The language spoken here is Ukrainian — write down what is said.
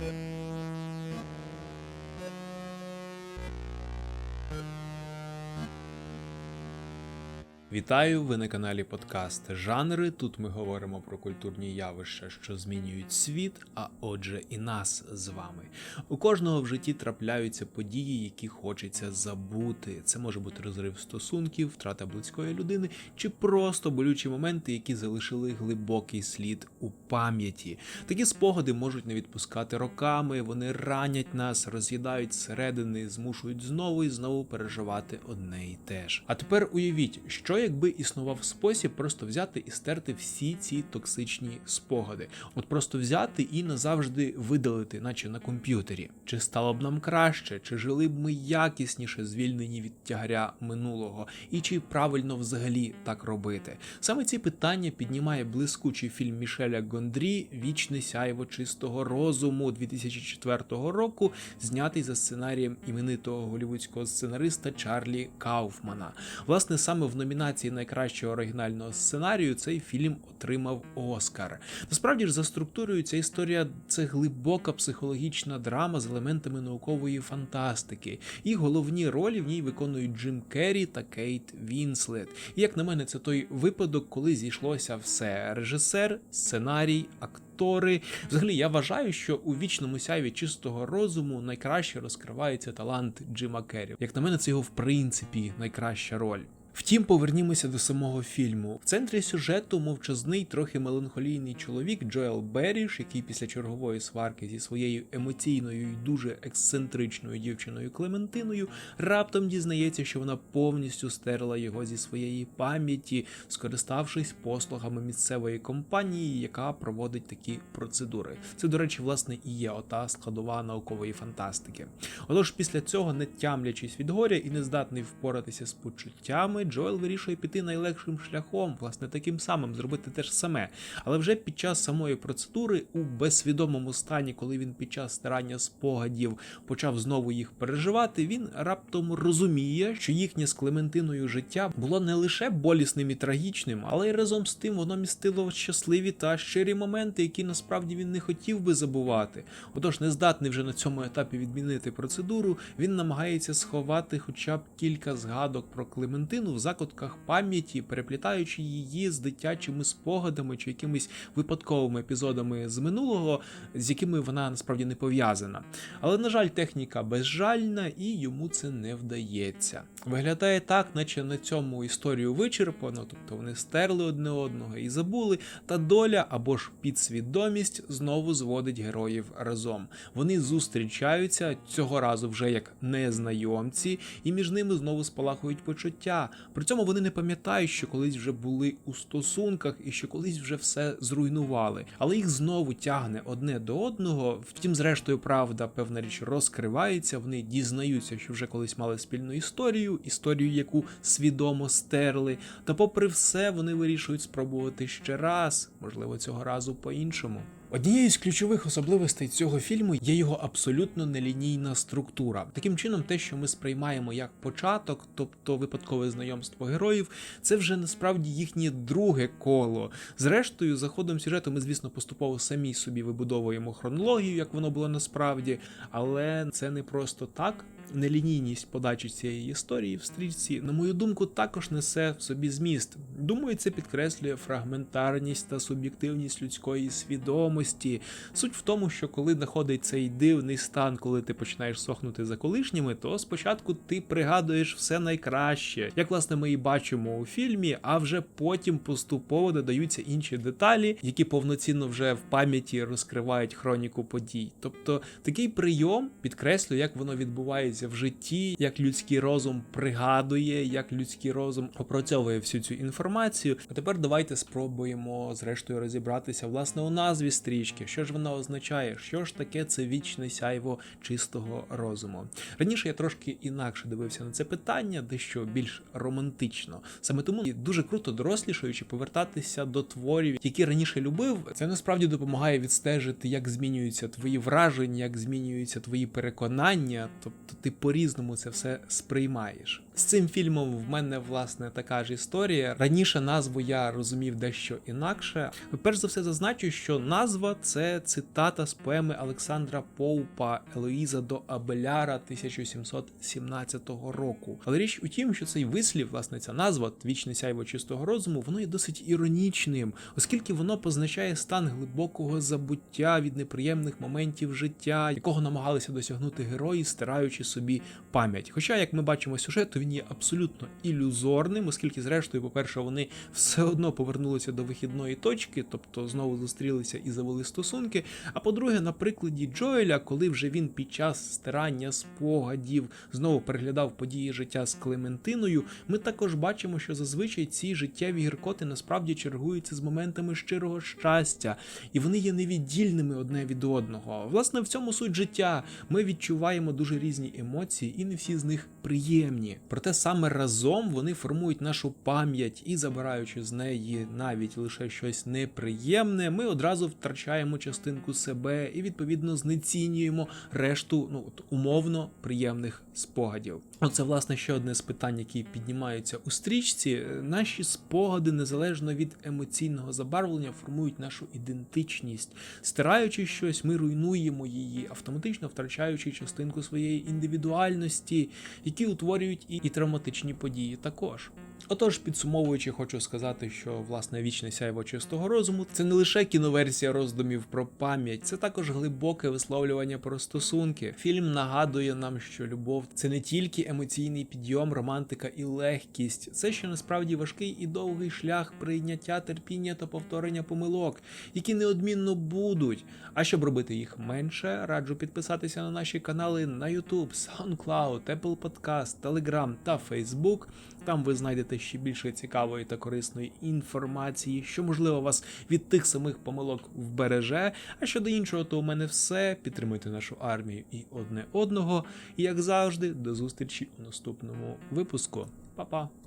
Thank you. Вітаю! Ви на каналі Подкаст Жанри. Тут ми говоримо про культурні явища, що змінюють світ, а отже, і нас з вами. У кожного в житті трапляються події, які хочеться забути. Це може бути розрив стосунків, втрата близької людини, чи просто болючі моменти, які залишили глибокий слід у пам'яті. Такі спогади можуть не відпускати роками, вони ранять нас, роз'їдають зсередини, змушують знову і знову переживати одне і те ж. А тепер уявіть, що якби існував спосіб просто взяти і стерти всі ці токсичні спогади, от просто взяти і назавжди видалити, наче на комп'ютері. Чи стало б нам краще, чи жили б ми якісніше, звільнені від тягаря минулого, і чи правильно взагалі так робити? Саме ці питання піднімає блискучий фільм Мішеля Гондрі Вічне сяйво чистого розуму 2004 року, знятий за сценарієм іменитого голівудського сценариста Чарлі Кауфмана. Власне, саме в номінації найкращого оригінального сценарію цей фільм отримав Оскар. Насправді ж за структурою ця історія це глибока психологічна драма з елементами наукової фантастики. І головні ролі в ній виконують Джим Керрі та Кейт Вінслет. І як на мене, це той випадок, коли зійшлося все: режисер, сценарій, актор. Актори, взагалі, я вважаю, що у вічному сяйві чистого розуму найкраще розкривається талант Джима Керрі. Як на мене, це його в принципі найкраща роль. Втім, повернімося до самого фільму. В центрі сюжету мовчазний, трохи меланхолійний чоловік Джоел Беріш, який після чергової сварки зі своєю емоційною і дуже ексцентричною дівчиною Клементиною раптом дізнається, що вона повністю стерла його зі своєї пам'яті, скориставшись послугами місцевої компанії, яка проводить такі процедури. Це, до речі, власне і є ота складова наукової фантастики. Отож, після цього, не тямлячись від горя і не здатний впоратися з почуттями, Джоел вирішує піти найлегшим шляхом, власне, таким самим зробити те ж саме. Але вже під час самої процедури, у безсвідомому стані, коли він під час старання спогадів почав знову їх переживати, він раптом розуміє, що їхнє з Клементиною життя було не лише болісним і трагічним, але й разом з тим воно містило щасливі та щирі моменти, які насправді він не хотів би забувати. Отож, не здатний вже на цьому етапі відмінити процедуру, він намагається сховати хоча б кілька згадок про Клементину в закутках пам'яті, переплітаючи її з дитячими спогадами чи якимись випадковими епізодами з минулого, з якими вона насправді не пов'язана. Але, на жаль, техніка безжальна і йому це не вдається. Виглядає так, наче на цьому історію вичерпано, тобто вони стерли одне одного і забули, та доля або ж підсвідомість знову зводить героїв разом. Вони зустрічаються цього разу вже як незнайомці, і між ними знову спалахують почуття. При цьому вони не пам'ятають, що колись вже були у стосунках і що колись вже все зруйнували, але їх знову тягне одне до одного. Втім, зрештою, правда, певна річ розкривається. Вони дізнаються, що вже колись мали спільну історію, історію, яку свідомо стерли. Та, попри все, вони вирішують спробувати ще раз, можливо, цього разу по-іншому. Однією з ключових особливостей цього фільму є його абсолютно нелінійна структура. Таким чином, те, що ми сприймаємо як початок, тобто випадкове знайомство героїв, це вже насправді їхнє друге коло. Зрештою, за ходом сюжету ми, звісно, поступово самі собі вибудовуємо хронологію, як воно було насправді, але це не просто так. Нелінійність подачі цієї історії в стрічці, на мою думку, також несе в собі зміст. Думаю, це підкреслює фрагментарність та суб'єктивність людської свідомості. Суть в тому, що коли знаходить цей дивний стан, коли ти починаєш сохнути за колишніми, то спочатку ти пригадуєш все найкраще, як власне ми і бачимо у фільмі, а вже потім поступово додаються інші деталі, які повноцінно вже в пам'яті розкривають хроніку подій. Тобто такий прийом підкреслює, як воно відбувається в житті, як людський розум пригадує, як людський розум опрацьовує всю цю інформацію. А тепер давайте спробуємо зрештою розібратися власне у назві стрічки, що ж вона означає, що ж таке це вічне сяйво чистого розуму. Раніше я трошки інакше дивився на це питання, дещо більш романтично. Саме тому дуже круто дорослішаючи повертатися до творів, які раніше любив. Це насправді допомагає відстежити, як змінюються твої враження, як змінюються твої переконання. Тобто ти ти по-різному це все сприймаєш. З цим фільмом в мене власне така ж історія. Раніше назву я розумів дещо інакше. Перш за все зазначу, що назва це цитата з поеми Олександра Поупа Елоїза до Абеляра 1717 року. Але річ у тім, що цей вислів, власне, ця назва Вічне сяйво чистого розуму, воно є досить іронічним, оскільки воно позначає стан глибокого забуття від неприємних моментів життя, якого намагалися досягнути герої, стираючи собі пам'ять. Хоча, як ми бачимо з сюжету, він є абсолютно ілюзорним, оскільки, зрештою, по-перше, вони все одно повернулися до вихідної точки, тобто знову зустрілися і завели стосунки. А по-друге, на прикладі Джоеля, коли вже він під час стирання спогадів знову переглядав події життя з Клементиною, ми також бачимо, що зазвичай ці життєві гіркоти насправді чергуються з моментами щирого щастя, і вони є невіддільними одне від одного. Власне, в цьому суть життя. Ми відчуваємо дуже різні емоції, і не всі з них приємні. Проте саме разом вони формують нашу пам'ять і, забираючи з неї навіть лише щось неприємне, ми одразу втрачаємо частинку себе і відповідно знецінюємо решту ну от, умовно приємних спогадів. Оце власне ще одне з питань, які піднімаються у стрічці. Наші спогади, незалежно від емоційного забарвлення, формують нашу ідентичність. Стираючи щось, ми руйнуємо її, автоматично втрачаючи частинку своєї індивідуальності, які утворюють і, і травматичні події також. Отож, підсумовуючи, хочу сказати, що власне вічне сяйво чистого розуму це не лише кіноверсія роздумів про пам'ять, це також глибоке висловлювання про стосунки. Фільм нагадує нам, що любов це не тільки емоційний підйом, романтика і легкість, це ще насправді важкий і довгий шлях прийняття, терпіння та повторення помилок, які неодмінно будуть. А щоб робити їх менше, раджу підписатися на наші канали на YouTube, SoundCloud, Apple Podcast, Telegram та Facebook. Там ви знайдете ще більше цікавої та корисної інформації, що можливо вас від тих самих помилок вбереже. А щодо іншого, то у мене все. Підтримуйте нашу армію і одне одного. І як завжди, до зустрічі у наступному випуску. Па-па!